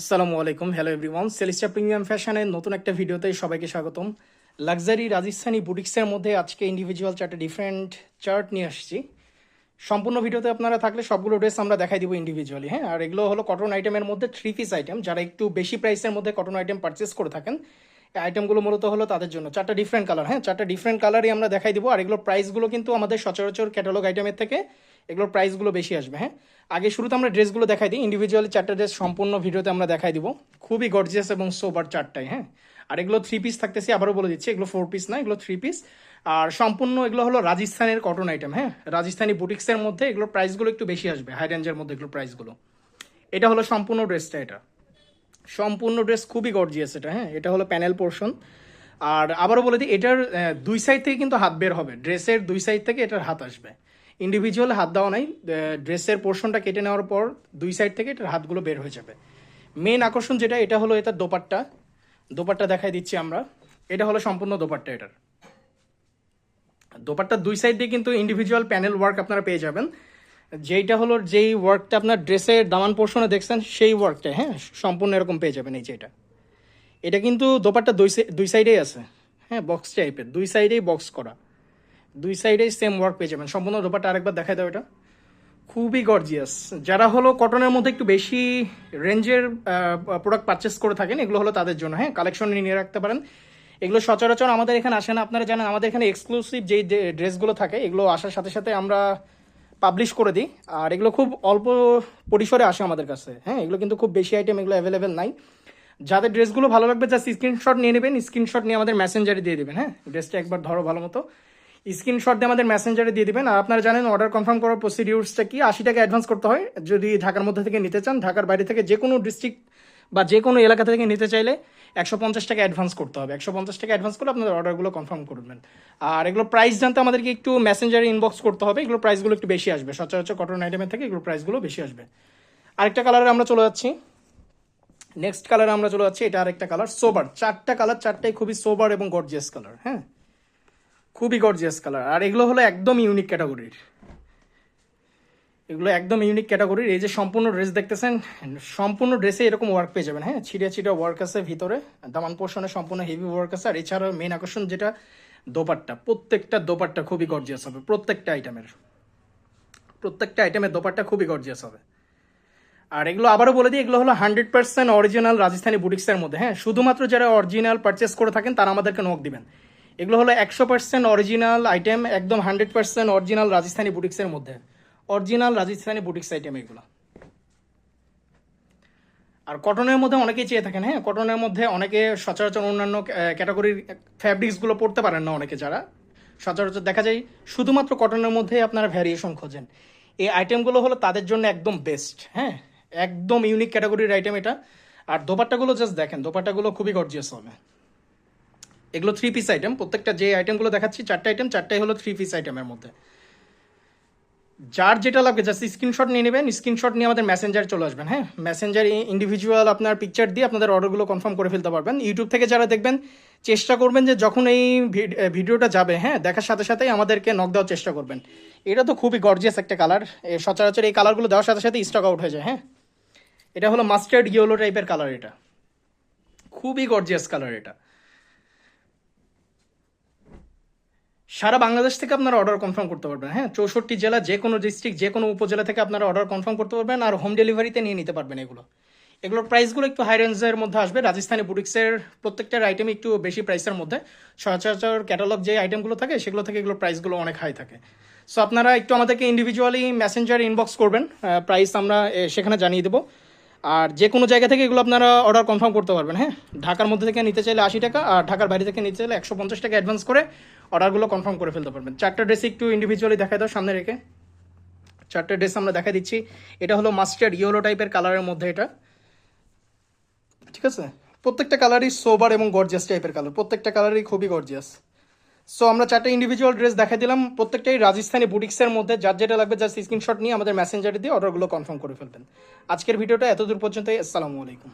আসসালামু আলাইকুম hello everyone সেলিস্টা premium ফ্যাশনের নতুন একটা ভিডিওতে সবাইকে স্বাগতম। লাক্সারি রাজস্থানি বুটিক্সের মধ্যে আজকে ইন্ডিভিজুয়াল চারটে ডিফারেন্ট চার্ট নিয়ে আসছি। সম্পূর্ণ ভিডিওতে আপনারা থাকলে সবগুলো ড্রেস আমরা দেখাই দিব ইন্ডিভিজুয়ালি হ্যাঁ? আর এগুলো হলো কটন আইটেমের মধ্যে থ্রি পিস আইটেম যারা একটু বেশি প্রাইসের মধ্যে কটন আইটেম পারচেস করে থাকেন আইটেমগুলো মূলত হলো তাদের জন্য। চারটা ডিফারেন্ট কালার হ্যাঁ? চারটা ডিফারেন্ট কালারই আমরা দেখাই দিব। আর এগুলো প্রাইসগুলো কিন্তু আমাদের সচরাচর ক্যাটালগ আইটেমের থেকে এগুলোর প্রাইসগুলো বেশি আসবে হ্যাঁ? আগে শুরুতে আমরা ড্রেসগুলো দেখাই দিই। ইন্ডিভিজুয়ালি চারটা ড্রেস সম্পূর্ণ ভিডিওতে আমরা দেখাই দিব। খুবই গর্জিয়াস এবং সোবার চারটাই হ্যাঁ? আর এগুলো থ্রি পিস থাকতেছি, আবারও বলে দিচ্ছি, এগুলো ফোর পিস না, এগুলো থ্রি পিস আর সম্পূর্ণ এগুলো হলো রাজস্থানের কটন আইটেম হ্যাঁ? রাজস্থানি বুটিক্সের মধ্যে এগুলোর প্রাইসগুলো একটু বেশি আসবে হাই রেঞ্জের মধ্যে এগুলোর প্রাইসগুলো এটা হলো সম্পূর্ণ ড্রেসটা এটা। সম্পূর্ণ ড্রেস খুবই গর্জিয়াস এটা হ্যাঁ? এটা হলো প্যানেল পোর্শন আর আবারও বলে দিই, এটার দুই সাইড থেকে কিন্তু হাত বের হবে। ড্রেসের দুই সাইড থেকে এটার হাত আসবে। ইন্ডিভিজুয়াল হাত দেওয়া নাই ড্রেসের পোর্শনটা কেটে নেওয়ার পর দুই সাইড থেকে এটার হাতগুলো বের হয়ে যাবে। মেন আকর্ষণ যেটা, এটা হলো এটার দোপাট্টা। দোপাট্টা দেখাই দিচ্ছি আমরা। এটা হলো সম্পূর্ণ দোপাট্টা এটার। দোপাট্টার দুই সাইড দিয়ে কিন্তু ইন্ডিভিজুয়াল প্যানেল ওয়ার্ক আপনারা পেয়ে যাবেন। যেইটা হলো, যেই ওয়ার্কটা আপনার ড্রেসের দামান পোর্শনে দেখছেন, সেই ওয়ার্কটা হ্যাঁ? সম্পূর্ণ এরকম পেয়ে যাবেন এই যে এটা। এটা কিন্তু দোপাট্টা দুই দুই সাইডেই আছে। হ্যাঁ বক্স টাইপের দুই সাইডেই বক্স করা। দুই সাইডেই সেম ওয়ার্ক পেয়ে যাবেন। সম্পূর্ণ দোপাট্টা আরেকবার দেখাই দাও এটা। খুবই গর্জিয়াস যারা হলো কটনের মধ্যে একটু বেশি রেঞ্জের প্রোডাক্ট পারচেস করে থাকেন, এগুলো হলো তাদের জন্য হ্যাঁ? কালেকশন নিয়ে রাখতে পারেন। এগুলো সচরাচর আমাদের এখানে আসে না। আপনারা জানেন, আমাদের এখানে এক্সক্লুসিভ যেই ড্রেসগুলো থাকে, এগুলো আসার সাথে সাথে আমরা পাবলিশ করে দিই। আর এগুলো খুব অল্প পরিসরে আসে আমাদের কাছে হ্যাঁ? এগুলো কিন্তু খুব বেশি আইটেম এগুলো অ্যাভেলেবেল নাই। যাদের ড্রেসগুলো ভালো লাগবে জাস্ট স্ক্রিনশট নিয়ে নেবেন। স্ক্রিনশট নিয়ে আমাদের মেসেঞ্জারে দিয়ে দেবেন হ্যাঁ? ড্রেসটা একবার ধরো ভালো মতো। স্ক্রিনশট দিয়ে আমাদের মেসেঞ্জারে দিয়ে দিবেন। আর আপনারা জানেন অর্ডার কনফার্ম করার প্রসিডিউরসটা কি? আশি টাকা অ্যাডভান্স করতে হয়। যদি ঢাকার মধ্যে থেকে নিতে চান, ঢাকার বাইরে থেকে যে কোনো ডিস্ট্রিক্ট বা যে কোনো এলাকা থেকে নিতে চাইলে একশো পঞ্চাশ টাকা অ্যাডভান্স করতে হবে। একশো পঞ্চাশ টাকা অ্যাডভান্স করে আপনাদের অর্ডারগুলো কনফার্ম করবেন। আর এগুলো প্রাইস জানতে আমাদেরকে একটু মেসেঞ্জারে ইনবক্স করতে হবে। এগুলো প্রাইসগুলো একটু বেশি আসবে। সচরাচর কটন আইটেমের থেকে এগুলো প্রাইসগুলো বেশি আসবে। আরেকটা কালারে আমরা চলে যাচ্ছি। নেক্সট কালারে আমরা চলে যাচ্ছি। এটা আরেকটা কালার সোবার চারটা কালার চারটাই খুবই সোবার এবং গর্জিয়াস কালার হ্যাঁ? খুবই গর্জিয়াস কালার আর এগুলো হলো একদম ইউনিক ক্যাটাগরির এগুলো একদম ইউনিক ক্যাটাগরির এই যে সম্পূর্ণ ড্রেস দেখতেছেন, সম্পূর্ণ ড্রেসে এরকম ওয়ার্ক পেয়ে যাবেন হ্যাঁ? ছিটে ছিটে ওয়ার্ক আছে ভিতরে, দামান পোর্শনে সম্পূর্ণ হেভি ওয়ার্ক আছে। আর এছাড়াও মেন আকর্ষণ যেটা, দোপাট্টা। প্রত্যেকটা দোপাট্টা খুবই গর্জিয়াস হবে, প্রত্যেকটা আইটেমের প্রত্যেকটা আইটেমের দোপাট্টা খুবই গর্জিয়াস হবে। আর এগুলো আবারও বলে দিই, এগুলো হলো হান্ড্রেড পার্সেন্ট অরিজিনাল রাজস্থানি বুটিক্সের মধ্যে হ্যাঁ? শুধুমাত্র যারা অরিজিনাল পারচেস করে থাকেন, তারা আমাদেরকে নক দিবেন। এগুলো হলো একশো পার্সেন্ট অরিজিনাল আইটেম একদম হান্ড্রেড পার্সেন্ট অরিজিনাল রাজস্থানি বুটিক্সের মধ্যে। অরিজিনাল রাজস্থানি বুটিক্স আইটেম এগুলো। আর কটনের মধ্যে অনেকেই চেয়ে থাকেন হ্যাঁ? কটনের মধ্যে অনেকে সচরাচর অন্যান্য ক্যাটাগরির ফ্যাব্রিক্সগুলো পড়তে পারেন না অনেকে যারা। সচরাচর দেখা যায়, শুধুমাত্র কটনের মধ্যে আপনারা ভ্যারিয়েশন খোঁজেন। এই আইটেমগুলো হলো তাদের জন্য একদম বেস্ট হ্যাঁ? একদম ইউনিক ক্যাটাগরির আইটেম এটা। আর দোপাট্টাগুলো জাস্ট দেখেন, দোপাট্টাগুলো খুবই গর্জিয়াস হবে। এগুলো থ্রি পিস আইটেম প্রত্যেকটা যে আইটেমগুলো দেখাচ্ছি, চারটে আইটেম চারটাই হলো থ্রি পিস আইটেমের মধ্যে। যার যেটা লাগবে জাস্ট স্ক্রিনশট নিয়ে নেবেন স্ক্রিনশট নিয়ে আমাদের মেসেঞ্জার চলে আসবেন হ্যাঁ? মেসেঞ্জার ইন্ডিভিজুয়াল আপনার পিকচার দিয়ে আপনাদের অর্ডারগুলো কনফার্ম করে ফেলতে পারবেন। ইউটিউব থেকে যারা দেখবেন, চেষ্টা করবেন যে যখন এই ভিড- ভিডিওটা যাবে হ্যাঁ দেখার সাথে সাথেই আমাদেরকে নক দেওয়ার চেষ্টা করবেন। এটা তো খুবই গর্জিয়াস একটা কালার সচরাচর এই কালারগুলো দেওয়ার সাথে সাথে স্টক আউট হয়ে যায় হ্যাঁ? এটা হলো মাস্টার্ড ইয়েলো টাইপের কালার এটা। খুবই গর্জিয়াস কালার এটা। সারা বাংলাদেশ থেকে আপনারা অর্ডার কনফার্ম করতে পারবেন। হ্যাঁ চৌষট্টি জেলা, যে কোনো ডিস্ট্রিক্ট যে কোনো উপজেলা থেকে আপনারা অর্ডার কনফার্ম করতে পারবেন আর হোম ডেলিভারিতে নিয়ে নিতে পারবেন এগুলো। এগুলোর প্রাইসগুলো একটু হাই রেঞ্জের মধ্যে আসবে। রাজস্থানি বুটিক্সের প্রত্যেকটার আইটেম একটু বেশি প্রাইসের মধ্যে। সচরাচর ক্যাটালগ যে আইটেমগুলো থাকে, সেগুলো থেকে এগুলোর প্রাইসগুলো অনেক হাই থাকে। সো আপনারা একটু আমাদেরকে ইন্ডিভিজুয়ালি মেসেঞ্জার ইনবক্স করবেন। প্রাইস আমরা সেখানে জানিয়ে দেবো। আর যে কোনো জায়গা থেকে এগুলো আপনারা অর্ডার কনফার্ম করতে পারবেন হ্যাঁ? ঢাকার মধ্যে থেকে নিতে চাইলে আশি টাকা আর ঢাকার বাইরে থেকে নিতে চাইলে একশো পঞ্চাশ টাকা অ্যাডভান্স করে অর্ডারগুলো কনফার্ম করে ফেলতে পারবেন। চারটা ড্রেস একটু ইন্ডিভিজুয়ালি দেখাই দাও সামনে রেখে। চারটে ড্রেস আমরা দেখা দিচ্ছি। এটা হলো মাস্টার্ড ইয়েলো টাইপের কালারের মধ্যে এটা। ঠিক আছে? প্রত্যেকটা কালারই সোবার এবং গর্জিয়াস টাইপের কালার প্রত্যেকটা কালারই খুবই গর্জিয়াস সো আমরা চারটা ইন্ডিভিজুয়াল ড্রেস দেখা দিলাম। প্রত্যেকটাই রাজস্থানি বুটিক্সের মধ্যে। যার যেটা লাগবে যার স্ক্রিনশট নিয়ে আমাদের মেসেঞ্জারে দিয়ে অর্ডারগুলো কনফার্ম করে ফেলবেন। আজকের ভিডিওটা এতদূর পর্যন্তই। আসসালামু আলাইকুম।